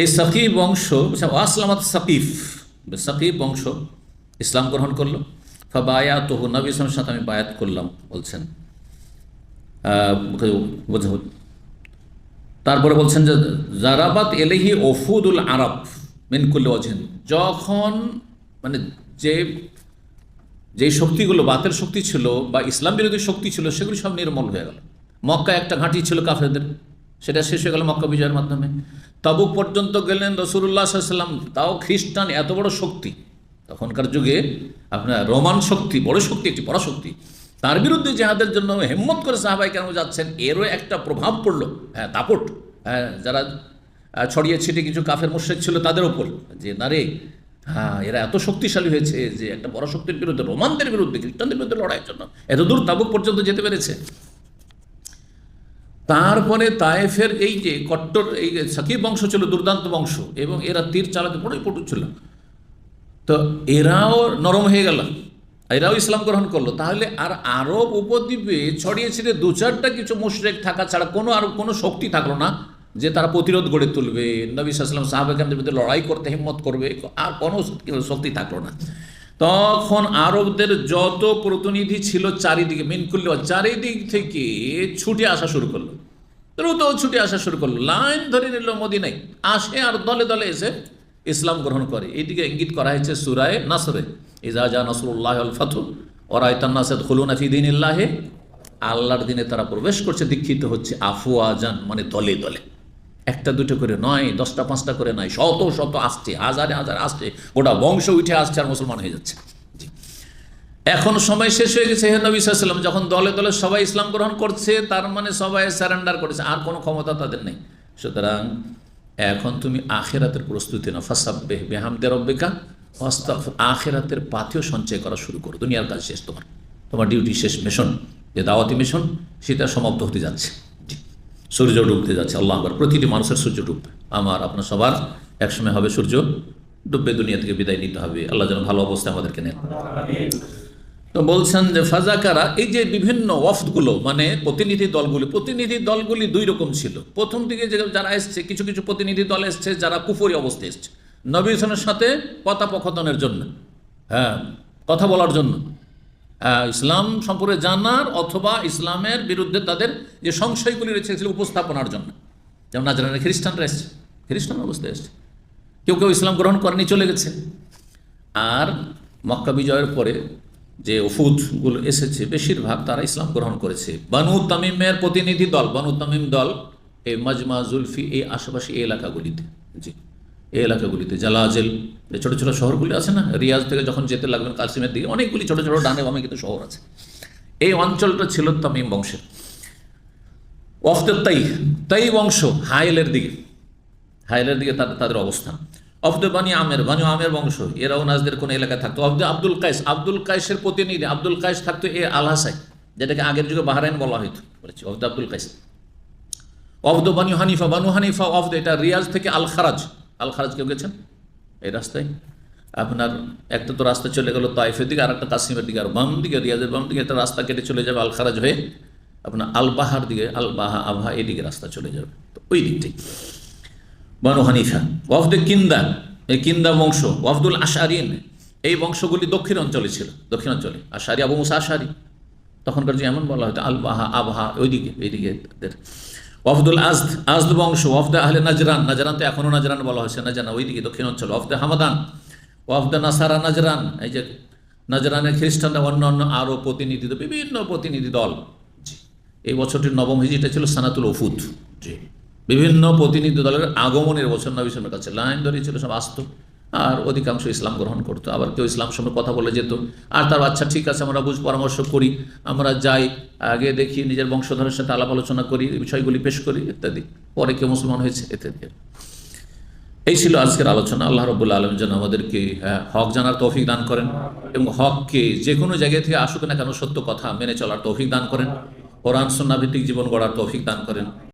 এই সাকিব বংশ আসলামাত সাকিফ সাকিব বংশ ইসলাম গ্রহণ করল। ফাবায়া তহু নবী ইসলামের সাথে আমি বায়াত করলাম, বলছেন। তারপরে বলছেন যে, জারাবাত এলেহি ওফুদুল আরব মিনকুল্ল অজেন যখন মানে যে যে শক্তিগুলো বাতের শক্তি ছিল বা ইসলাম বিরোধী শক্তি ছিল, সেগুলি সব নির্মল হয়ে গেল। মক্কা একটা ঘাঁটি ছিল কাফেরদের। সেটা শেষ হয়ে গেল মক্কা বিজয়ের মাধ্যমে। তাবুক পর্যন্ত গেলেন রসুল্লাহ সাল্লাম তাও খ্রিস্টান, এত বড় শক্তি। তখনকার যুগে আপনার রোমান শক্তি, বড় শক্তি, একটি বড় শক্তি। তার বিরুদ্ধে জেহাদের জন্য হেম্মত করে সাহাবাই কেন যাচ্ছেন, এরও একটা প্রভাব পড়ল। হ্যাঁ দাপট। হ্যাঁ যারা ছড়িয়ে ছিটিয়ে কিছু কাফের মুশ্রিক ছিল তাদের ওপর। যে, না রে হ্যাঁ এরা এত শক্তিশালী হয়েছে যে, একটা বড় শক্তির বিরুদ্ধে, রোমানদের বিরুদ্ধে, খ্রিস্টানদের বিরুদ্ধে লড়াইয়ের জন্য এত দূর তাবুক পর্যন্ত যেতে পেরেছে। তারপরে তায়েফের এই যে কট্টর, এই যে সাকিব বংশ ছিল, দুর্দান্ত বংশ, এবং এরা তীর চালাতে বড়ই পটু ছিল। তো এরাও নরম হয়ে গেল, এরাও ইসলাম গ্রহণ করল। তাহলে আর আরব উপদ্বীপে ছড়িয়ে ছিটিয়ে দু চারটা কিছু মুশরেক থাকা ছাড়া কোনো আর কোনো শক্তি থাকল না, যে তারা প্রতিরোধ গড়ে তুলবে। নবী সাল্লাম সাহাবেকানদের বিরুদ্ধে লড়াই করতে হিম্মত করবে, আর কোনো শক্তি থাকল না। তখন আরবদের যত প্রতিনিধি ছিল চারিদিকে মিনকুল্ল চারিদিক থেকে ছুটে আসা শুরু করল। দ্রুত ছুটে আসা শুরু করল। লাইন ধরে নিল মদিনায়। আসে আর দলে দলে এসে ইসলাম গ্রহণ করে। এইদিকে ইঙ্গিত করা হয়েছে সুরায় নাসরে। ইজাজা নাসরুল্লাহ আল ফাতু ওরায়তান্নাসেদ খুলুন আফিদিন ইল্লাহে আল্লাহর দিনে তারা প্রবেশ করছে, দীক্ষিত হচ্ছে আফুয়া জান মানে দলে দলে। একটা দুটো করে নয়, দশটা, পাঁচটা করে নয়, শত শত আসছে, হাজারে, হাজার আসছে, গোটা বংশ উঠে আসছে আর মুসলমান হয়ে যাচ্ছে। এখন সময় শেষ হয়ে গেছে হে নবী সাল্লাম যখন দলে দলে সবাই ইসলাম গ্রহণ করছে, তার মানে সবাই স্যারেন্ডার করেছে, আর কোনো ক্ষমতা তাদের নেই। সুতরাং এখন তুমি আখেরাতের প্রস্তুতি না ফাসাব্বে বেহামদের অস্তাফ আখেরাতের পাথেও সঞ্চয় করা শুরু করো। দুনিয়ার কাজ শেষ তোমার। তোমার ডিউটি শেষ, মিশন, যে দাওয়াতি মিশন, সেটা সমাপ্ত হতে যাচ্ছে। সূর্য ডুবতে যাচ্ছে, আল্লাহ আকবার। প্রতিটি মানুষের সূর্য ডুববে। আমার, আপনার সবার একসময় হবে সূর্য ডুববে, দুনিয়া থেকে বিদায় নিতে হবে। আল্লাহ যেন ভালো অবস্থায় আমাদেরকে নেন। তো বলছেন যে, ফাজাকারা, এই যে বিভিন্ন ওয়ফদগুলো মানে প্রতিনিধি দলগুলি প্রতিনিধি দলগুলি দুই রকম ছিল। প্রথম দিকে যে যারা এসছে, কিছু কিছু প্রতিনিধি দল এসছে যারা কুফরি অবস্থায় এসছে। নবী সাথে কথাপকথনের জন্য হ্যাঁ কথা বলার জন্য। ইসলাম সম্পর্কে জানার অথবা ইসলামের বিরুদ্ধে তাদের যে সংশয়গুলি রয়েছে উপস্থাপনার জন্য। যেমন নাজরানের খ্রিস্টানরা এসছে। খ্রিস্টান অবস্থায় এসছে। কেউ কেউ ইসলাম গ্রহণ করেনি, চলে গেছে। আর মক্কা বিজয়ের পরে যে ওফুদগুলো এসেছে, বেশিরভাগ তারা ইসলাম গ্রহণ করেছে। বানু তামিমের প্রতিনিধি দল, বানু তামিম দল, এই মাজমা, জুলফি, এই আশেপাশে এই এলাকাগুলিতে। জি। এই এলাকাগুলিতে। জালাজেল ছোটো ছোটো শহরগুলি আছে না? রিয়াজ থেকে যখন যেতে লাগবেন কাসিমের দিকে, অনেকগুলি ছোটো ছোটো ডানে বামে কিন্তু শহর আছে। এই অঞ্চলটা ছিল তামিম বংশের। ওয়াফদের তাই তাই বংশ, হাইলের দিকে। হাইলের দিকে তাদের তাদের অবস্থান। অফদে বানি আমের বানি আমের বংশ, এরাও নাজদের কোন এলাকায় থাকতো। অফদে আব্দুল কাইস আব্দুল কাইসের প্রতিনিধি, আব্দুল কাইস থাকতো এ আলহাসাই যেটাকে আগের যুগে বাহারাইন বলা হইতো, বলেছি, অফদে আব্দুল কাইস অফদ বানু হানিফা বানু হানিফা অফদ, এটা রিয়াজ থেকে আল খারাজ আল খারাজ কেউ গেছেন? এই রাস্তায়? আপনার একটা তো রাস্তা চলে গেল তাইফের দিকে আর একটা কাসিমের দিকে, আর বাম দিকে, রিয়াজের বাম দিকে একটা রাস্তা কেটে চলে যাবে আল খারাজ হয়ে আপনার আল বাহার দিকে আল বাহা আবহা এদিকে রাস্তা চলে যাবে। তো ওই দিকটাই বানু হানিফা, ওয়াফদে কিন্দা, এই কিন্দা বংশ, ওয়াফদুল আশারিন, এই বংশগুলি দক্ষিণ অঞ্চলে ছিল, দক্ষিণ অঞ্চলে। আশারি, আবু মুসা আশারি। তখনকার যে এমন বলা হতো আল বাহা আবহা, ওইদিকে, এইদিকে ওয়াফদুল আজদ আজদ বংশ, ওয়াফদে আহলে নাজরান নাজরান তো এখনও নাজরান বলা হয়েছে নাজানা ওইদিকে দক্ষিণ অঞ্চল ওয়াফদে হামাদান, ওয়াফদে নাসারা নাজরান, এই যে নাজরানের খ্রিস্টানরা অন্য অন্য আরও প্রতিনিধি বিভিন্ন প্রতিনিধি দল। এই বছরটির নবম হিজিটা ছিল সানাতুল ওফুদ জি, বিভিন্ন প্রতিনিধি দলের আগমনের বছর নবী কাছে লাইন ধরিয়ে ছিল সব আসতো। আর অধিকাংশ ইসলাম গ্রহণ করতো। আবার কেউ ইসলাম সঙ্গে কথা বলে যেত। আর তার আচ্ছা ঠিক আছে, আমরা বুঝ, পরামর্শ করি, আমরা যাই, আগে দেখি, নিজের বংশধরের সাথে আলাপ আলোচনা করি, বিষয়গুলি পেশ করি, ইত্যাদি। পরে কেউ মুসলমান হয়েছে, ইত্যাদি। এই ছিল আজকের আলোচনা। আল্লাহ রবুল্লা আলম যেন আমাদেরকে হক জানার তৌফিক দান করেন এবং হককে যে কোনো জায়গা থেকে আসুক না কেন সত্য কথা মেনে চলার তৌফিক দান করেন। কোরআন সন্না ভিত্তিক জীবন গড়ার তৌফিক দান করেন।